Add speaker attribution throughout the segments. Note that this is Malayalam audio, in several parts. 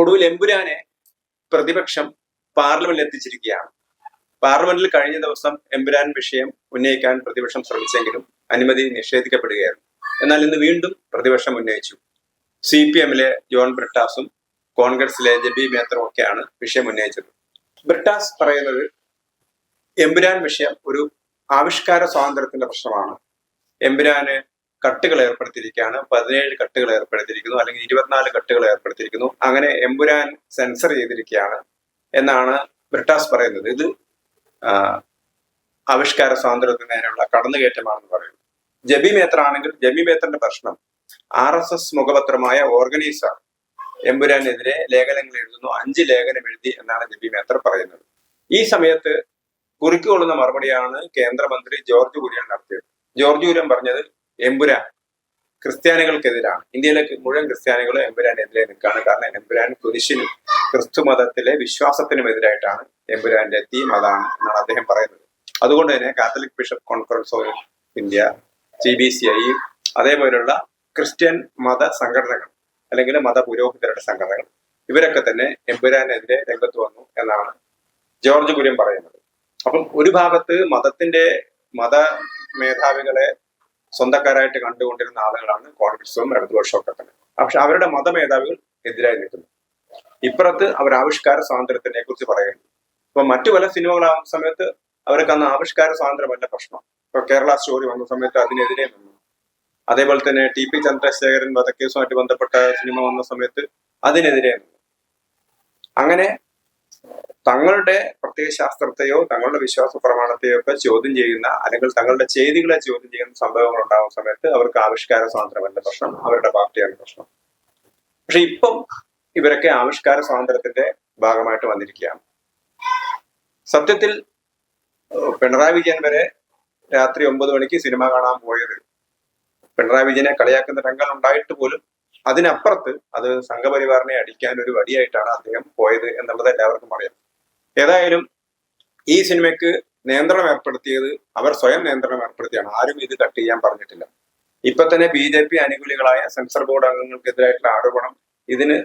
Speaker 1: ഒടുവിൽ എമ്പുരാനെ പ്രതിപക്ഷം പാർലമെന്റിൽ എത്തിച്ചിരിക്കുകയാണ്. പാർലമെന്റിൽ കഴിഞ്ഞ ദിവസം എമ്പുരാൻ വിഷയം ഉന്നയിക്കാൻ പ്രതിപക്ഷം ശ്രമിച്ചെങ്കിലും അനുമതി നിഷേധിക്കപ്പെടുകയായിരുന്നു. എന്നാൽ ഇന്ന് വീണ്ടും പ്രതിപക്ഷം ഉന്നയിച്ചു. സി പി എമ്മിലെ ജോൺ ബ്രിട്ടാസും കോൺഗ്രസിലെ ജബി മേത്തറും ഒക്കെയാണ് വിഷയം ഉന്നയിച്ചത്. ബ്രിട്ടാസ് പറയുന്നത് എമ്പുരാൻ വിഷയം ഒരു ആവിഷ്കാര സ്വാതന്ത്ര്യത്തിന്റെ പ്രശ്നമാണ്. എമ്പുരാന് കട്ടുകൾ ഏർപ്പെടുത്തിയിരിക്കുകയാണ്. പതിനേഴ് കട്ടുകൾ ഏർപ്പെടുത്തിയിരിക്കുന്നു. അല്ലെങ്കിൽ ഇരുപത്തിനാല് കട്ടുകൾ ഏർപ്പെടുത്തിയിരിക്കുന്നു. അങ്ങനെ എമ്പുരാൻ സെൻസർ ചെയ്തിരിക്കുകയാണ് എന്നാണ് ബ്രിട്ടാസ് പറയുന്നത്. ഇത് ആവിഷ്കാര സ്വാതന്ത്ര്യത്തിന് നേരെയുള്ള കടന്നുകയറ്റമാണെന്ന് പറയുന്നു. ജബി മേത്ര ആണെങ്കിൽ ജബി മേത്രന്റെ പ്രശ്നം ആർ എസ് എസ് മുഖപത്രമായ ഓർഗനൈസർ എമ്പുരാനെതിരെ ലേഖനങ്ങൾ എഴുതുന്നു. അഞ്ച് ലേഖനം എഴുതി എന്നാണ് ജബി മേത്ര പറയുന്നത്. ഈ സമയത്ത് കുറിക്കുകൊള്ളുന്ന മറുപടിയാണ് കേന്ദ്രമന്ത്രി ജോർജ് കുര്യൻ നടത്തിയത്. ജോർജ് കുര്യൻ പറഞ്ഞത് എമ്പുരാൻ ക്രിസ്ത്യാനികൾക്കെതിരാണ്. ഇന്ത്യയിലെ മുഴുവൻ ക്രിസ്ത്യാനികളും എമ്പുരാനെതിരെ നിൽക്കുകയാണ്. കാരണം എമ്പുരാൻ കുരിശിനും ക്രിസ്തു മതത്തിലെ വിശ്വാസത്തിനും എതിരായിട്ടാണ് എമ്പുരാന്റെ തീം അതാണ് എന്നാണ് അദ്ദേഹം പറയുന്നത്. അതുകൊണ്ട് തന്നെ Catholic bishop conference of India C B C I അതേപോലുള്ള ക്രിസ്ത്യൻ മത സംഘടനകൾ അല്ലെങ്കിൽ മത പുരോഹിതരുടെ സംഘടനകൾ ഇവരൊക്കെ തന്നെ എമ്പുരാനെതിരെ രംഗത്ത് വന്നു എന്നാണ് ജോർജ് കുര്യൻ പറയുന്നത്. അപ്പം ഒരു ഭാഗത്ത് മതത്തിന്റെ മത മേധാവികളെ സ്വന്തക്കാരായിട്ട് കണ്ടുകൊണ്ടിരുന്ന ആളുകളാണ് കോൺഗ്രസും ഇടതുപക്ഷവും ഒക്കെ തന്നെ. പക്ഷെ അവരുടെ മതമേധാവികൾ എതിരായി നിൽക്കുന്നു. ഇപ്പുറത്ത് അവർ ആവിഷ്കാര സ്വാതന്ത്ര്യത്തിനെ കുറിച്ച് പറയുന്നു. ഇപ്പൊ മറ്റു പല സിനിമകളാകുന്ന സമയത്ത് അവർക്ക് അന്ന് ആവിഷ്കാര സ്വാതന്ത്ര്യമല്ല പ്രശ്നം. ഇപ്പൊ കേരള സ്റ്റോറി വന്ന സമയത്ത് അതിനെതിരെ നിന്നു. അതേപോലെ തന്നെ ടി പി ചന്ദ്രശേഖരൻ വധക്കേസുമായിട്ട് ബന്ധപ്പെട്ട സിനിമ വന്ന സമയത്ത് അതിനെതിരെ നിന്നു. അങ്ങനെ തങ്ങളുടെ പ്രത്യേക ശാസ്ത്രത്തെയോ തങ്ങളുടെ വിശ്വാസ പ്രമാണത്തെയോ ഒക്കെ ചോദ്യം ചെയ്യുന്ന അല്ലെങ്കിൽ തങ്ങളുടെ ചെയ്തികളെ ചോദ്യം ചെയ്യുന്ന സംഭവങ്ങൾ ഉണ്ടാകുന്ന സമയത്ത് അവർക്ക് ആവിഷ്കാര സ്വാതന്ത്ര്യമല്ല പ്രശ്നം അവരുടെ പാർട്ടിയാണ് പ്രശ്നം. പക്ഷെ ഇപ്പം ഇവരൊക്കെ ആവിഷ്കാര സ്വാതന്ത്ര്യത്തിന്റെ ഭാഗമായിട്ട് വന്നിരിക്കുകയാണ്. സത്യത്തിൽ പിണറായി വിജയൻ വരെ രാത്രി ഒമ്പത് മണിക്ക് സിനിമ കാണാൻ പോയത്. പിണറായി വിജയനെ കളിയാക്കുന്ന രംഗങ്ങൾ ഉണ്ടായിട്ട് പോലും അതിനപ്പുറത്ത് അത് സംഘപരിവാറിനെ അടിക്കാൻ ഒരു വടിയായിട്ടാണ് അദ്ദേഹം പോയത് എന്നുള്ളത് എല്ലാവർക്കും അറിയാം. ഏതായാലും ഈ സിനിമയ്ക്ക് നിയന്ത്രണം ഏർപ്പെടുത്തിയത് അവർ സ്വയം നിയന്ത്രണം ഏർപ്പെടുത്തിയാണ്. ആരും ഇത് കട്ട് ചെയ്യാൻ പറഞ്ഞിട്ടില്ല. ഇപ്പൊ തന്നെ ബി ജെ പി അനുകൂലികളായ സെൻസർ ബോർഡ് അംഗങ്ങൾക്കെതിരായിട്ടുള്ള ആരോപണം ഇതിന്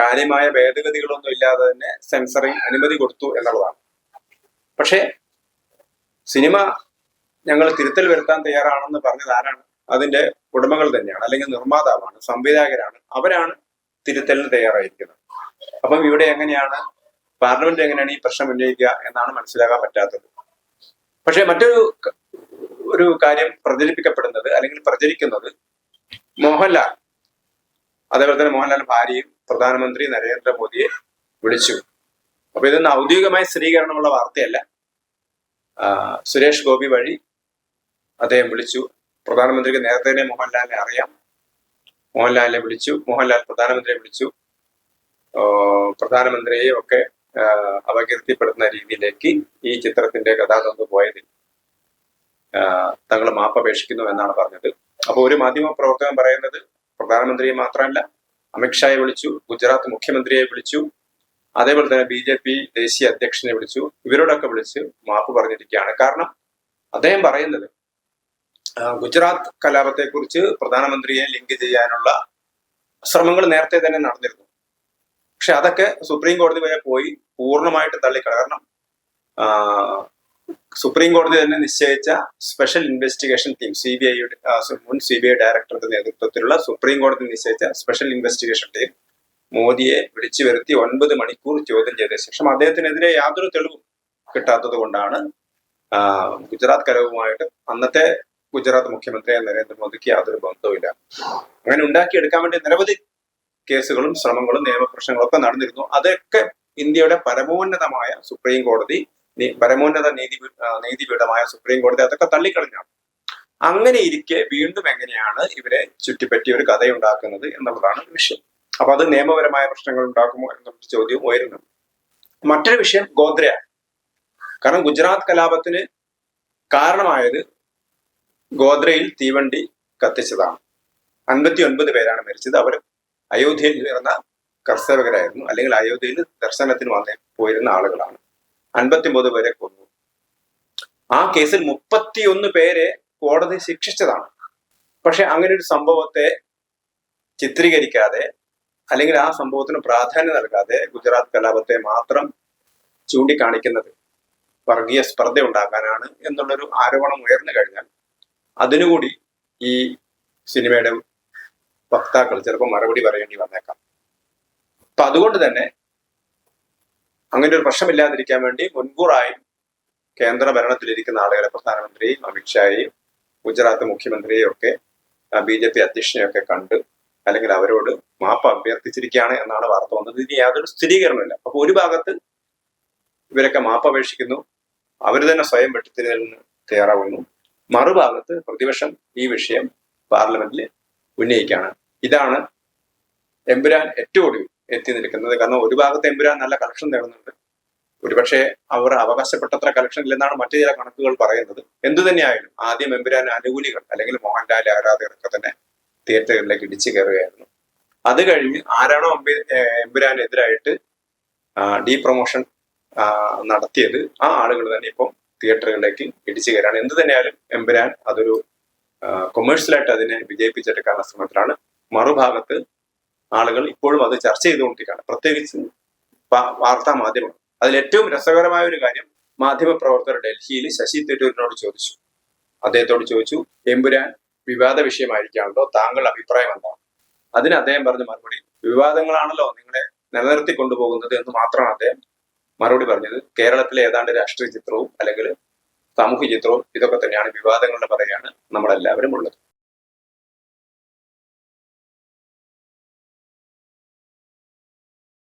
Speaker 1: കാര്യമായ ഭേദഗതികളൊന്നും ഇല്ലാതെ തന്നെ സെൻസറിങ് അനുമതി കൊടുത്തു എന്നുള്ളതാണ്. പക്ഷേ സിനിമ ഞങ്ങൾ തിരുത്തൽ വരുത്താൻ തയ്യാറാണെന്ന് പറഞ്ഞത് ആരാണ്? അതിന്റെ ഉടമകൾ തന്നെയാണ് അല്ലെങ്കിൽ നിർമ്മാതാവാണ് സംവിധായകരാണ് അവരാണ് തിരുത്തലിന് തയ്യാറായിരിക്കുന്നത്. അപ്പം ഇവിടെ എങ്ങനെയാണ് പാർലമെന്റ് എങ്ങനെയാണ് ഈ പ്രശ്നം ഉന്നയിക്കുക എന്നാണ് മനസ്സിലാക്കാൻ പറ്റാത്തത്. പക്ഷെ മറ്റൊരു ഒരു കാര്യം പ്രചരിപ്പിക്കപ്പെടുന്നത് അല്ലെങ്കിൽ പ്രചരിക്കുന്നത് മോഹൻലാൽ. അതേപോലെ തന്നെ മോഹൻലാൽ ഭാര്യയും പ്രധാനമന്ത്രി നരേന്ദ്രമോദിയെ വിളിച്ചു. അപ്പൊ ഇതൊന്നും ഔദ്യോഗികമായ സ്ഥിരീകരണമുള്ള വാർത്തയല്ല. സുരേഷ് ഗോപി വഴി അദ്ദേഹം വിളിച്ചു. പ്രധാനമന്ത്രിക്ക് നേരത്തെ തന്നെ മോഹൻലാലിനെ അറിയാം. മോഹൻലാലിനെ വിളിച്ചു. മോഹൻലാൽ പ്രധാനമന്ത്രിയെ വിളിച്ചു. പ്രധാനമന്ത്രിയെ ഒക്കെ അപകീർത്തിപ്പെടുന്ന രീതിയിലേക്ക് ഈ ചിത്രത്തിന്റെ കഥാതന്ത് പോയതിൽ തങ്ങൾ മാപ്പപേക്ഷിക്കുന്നു എന്നാണ് പറഞ്ഞത്. അപ്പോൾ ഒരു മാധ്യമ പ്രവർത്തകൻ പറയുന്നത് പ്രധാനമന്ത്രിയെ മാത്രമല്ല അമിത്ഷായെ വിളിച്ചു ഗുജറാത്ത് മുഖ്യമന്ത്രിയെ വിളിച്ചു അതേപോലെ തന്നെ ബി ജെ പി ദേശീയ അധ്യക്ഷനെ വിളിച്ചു ഇവരോടൊക്കെ വിളിച്ച് മാപ്പ് പറഞ്ഞിരിക്കുകയാണ്. കാരണം അദ്ദേഹം പറയുന്നത് ഗുജറാത്ത് കലാപത്തെക്കുറിച്ച് പ്രധാനമന്ത്രിയെ ലിങ്ക് ചെയ്യാനുള്ള ശ്രമങ്ങൾ നേരത്തെ തന്നെ നടന്നിരുന്നു. പക്ഷെ അതൊക്കെ സുപ്രീം കോടതി വരെ പോയി പൂർണമായിട്ട് തള്ളിക്കള കാരണം സുപ്രീം കോടതി തന്നെ നിശ്ചയിച്ച special investigation team C B ഐയുടെ മുൻ സി ബി ഐ ഡയറക്ടറുടെ നേതൃത്വത്തിലുള്ള സുപ്രീം കോടതി നിശ്ചയിച്ച സ്പെഷ്യൽ ഇൻവെസ്റ്റിഗേഷൻ ടീം മോദിയെ വിളിച്ചു വരുത്തി ഒൻപത് മണിക്കൂർ ചോദ്യം ചെയ്ത ശേഷം അദ്ദേഹത്തിനെതിരെ യാതൊരു തെളിവും കിട്ടാത്തത് കൊണ്ടാണ് ഗുജറാത്ത് കലവുമായിട്ട് അന്നത്തെ ഗുജറാത്ത് മുഖ്യമന്ത്രിയായ നരേന്ദ്രമോദിക്ക് യാതൊരു ബന്ധവുമില്ല. അങ്ങനെ ഉണ്ടാക്കിയെടുക്കാൻ വേണ്ടി നിരവധി കേസുകളും ശ്രമങ്ങളും നിയമപ്രശ്നങ്ങളും ഒക്കെ നടന്നിരുന്നു. അതൊക്കെ ഇന്ത്യയുടെ പരമോന്നതമായ സുപ്രീം കോടതി പരമോന്നത നീതി നീതിപീഠമായ സുപ്രീം കോടതി അതൊക്കെ തള്ളിക്കളഞ്ഞാണ് അങ്ങനെ ഇരിക്കെ വീണ്ടും എങ്ങനെയാണ് ഇവരെ ചുറ്റിപ്പറ്റി ഒരു കഥയുണ്ടാക്കുന്നത് എന്നുള്ളതാണ് വിഷയം. അപ്പൊ അത് നിയമപരമായ പ്രശ്നങ്ങൾ ഉണ്ടാക്കുമോ എന്നൊരു ചോദ്യം ഉയരുന്നു. മറ്റൊരു വിഷയം ഗോദ്രയാണ് കാരണം ഗുജറാത്ത് കലാപത്തിന് കാരണമായത് ഗോദ്രയിൽ തീവണ്ടി കത്തിച്ചതാണ്. അൻപത്തി ഒൻപത് പേരാണ് മരിച്ചത്. അവർ അയോധ്യയിൽ ഉയർന്ന കർഷകരായിരുന്നു. അല്ലെങ്കിൽ അയോധ്യയിൽ ദർശനത്തിന് വന്ന് പോയിരുന്ന ആളുകളാണ്. അൻപത്തിയൊമ്പത് പേരെ കൊന്നു. ആ കേസിൽ മുപ്പത്തിയൊന്ന് പേരെ കോടതി ശിക്ഷിച്ചതാണ്. പക്ഷെ അങ്ങനെ ഒരു സംഭവത്തെ ചിത്രീകരിക്കാതെ അല്ലെങ്കിൽ ആ സംഭവത്തിന് പ്രാധാന്യം നൽകാതെ ഗുജറാത്ത് കലാപത്തെ മാത്രം ചൂണ്ടിക്കാണിക്കുന്നത് വർഗീയ സ്പർദ്ധ ഉണ്ടാക്കാനാണ് എന്നുള്ളൊരു ആരോപണം ഉയർന്നു കഴിഞ്ഞാൽ അതിനുകൂടി ഈ സിനിമയുടെ വക്താക്കൾ ചിലപ്പോൾ മറുപടി പറയേണ്ടി വന്നേക്കാം. അപ്പൊ അതുകൊണ്ട് തന്നെ അങ്ങനെ ഒരു പ്രശ്നമില്ലാതിരിക്കാൻ വേണ്ടി മുൻകൂറായി കേന്ദ്ര ഭരണത്തിലിരിക്കുന്ന ആളുകളെ പ്രധാനമന്ത്രിയും അമിത്ഷായെയും ഗുജറാത്ത് മുഖ്യമന്ത്രിയെയും ഒക്കെ ബി ജെ പി അധ്യക്ഷനെയൊക്കെ കണ്ട് അല്ലെങ്കിൽ അവരോട് മാപ്പ് അഭ്യർത്ഥിച്ചിരിക്കുകയാണ് എന്നാണ് വാർത്ത വന്നത്. ഇനി യാതൊരു സ്ഥിരീകരണമില്ല അപ്പൊ ഒരു ഭാഗത്ത് ഇവരൊക്കെ മാപ്പ് അപേക്ഷിക്കുന്നു. അവർ തന്നെ സ്വയം വെട്ടിത്തിരി തയ്യാറാവുന്നു. മറുഭാഗത്ത് പ്രതിപക്ഷം ഈ വിഷയം പാർലമെന്റിൽ ഉന്നയിക്കുകയാണ്. ഇതാണ് എമ്പുരാൻ ഏറ്റവും ഒടുവിൽ എത്തി നിൽക്കുന്നത്. കാരണം ഒരു ഭാഗത്ത് എമ്പുരാൻ നല്ല കളക്ഷൻ നേടുന്നുണ്ട് ഒരുപക്ഷെ അവർ അവകാശപ്പെട്ടത്ര കളക്ഷൻ ഇല്ലെന്നാണ് മറ്റു ചില കണക്കുകൾ പറയുന്നത്. എന്തു തന്നെയായാലും ആദ്യം എമ്പുരാൻ അനുകൂലികൾ അല്ലെങ്കിൽ മോഹൻലാൽ ആരാധകരൊക്കെ തന്നെ തിയേറ്ററുകളിലേക്ക് ഇടിച്ചു കയറുകയായിരുന്നു. അത് കഴിഞ്ഞ് ആരാണോ അമ്പി എമ്പുരാനെതിരായിട്ട് ഡീ പ്രൊമോഷൻ നടത്തിയത് ആ ആളുകൾ തന്നെ ഇപ്പം തിയേറ്ററുകളിലേക്ക് ഇടിച്ചു കയറാണ്. എന്ത് തന്നെയാലും എമ്പുരാൻ അതൊരു കൊമേഴ്ഷ്യലായിട്ട് അതിനെ വിജയിപ്പിച്ചെടുക്കാനുള്ള ശ്രമത്തിലാണ് മറുഭാഗത്ത് ആളുകൾ ഇപ്പോഴും അത് ചർച്ച ചെയ്തുകൊണ്ടിരിക്കുകയാണ്. പ്രത്യേകിച്ച് വാർത്താ മാധ്യമം. അതിൽ ഏറ്റവും രസകരമായ ഒരു കാര്യം മാധ്യമ പ്രവർത്തകർ ഡൽഹിയിൽ ശശി തരൂരിനോട് ചോദിച്ചു. അദ്ദേഹത്തോട് ചോദിച്ചു എമ്പുരാൻ വിവാദ വിഷയമായിരിക്കാണല്ലോ താങ്കളുടെ അഭിപ്രായം എന്താണ്? അതിന് അദ്ദേഹം പറഞ്ഞ മറുപടി വിവാദങ്ങളാണല്ലോ നിങ്ങളെ നിലനിർത്തി കൊണ്ടുപോകുന്നത് എന്ന് മാത്രമാണ് അദ്ദേഹം മറുപടി പറഞ്ഞത് കേരളത്തിലെ ഏതാണ്ട് രാഷ്ട്രീയ ചിത്രവും അല്ലെങ്കിൽ സാമൂഹ്യ ചിത്രവും ഇതൊക്കെ തന്നെയാണ് വിവാദങ്ങളുടെ പറയാണ് നമ്മളെല്ലാവരും ഉള്ളത്.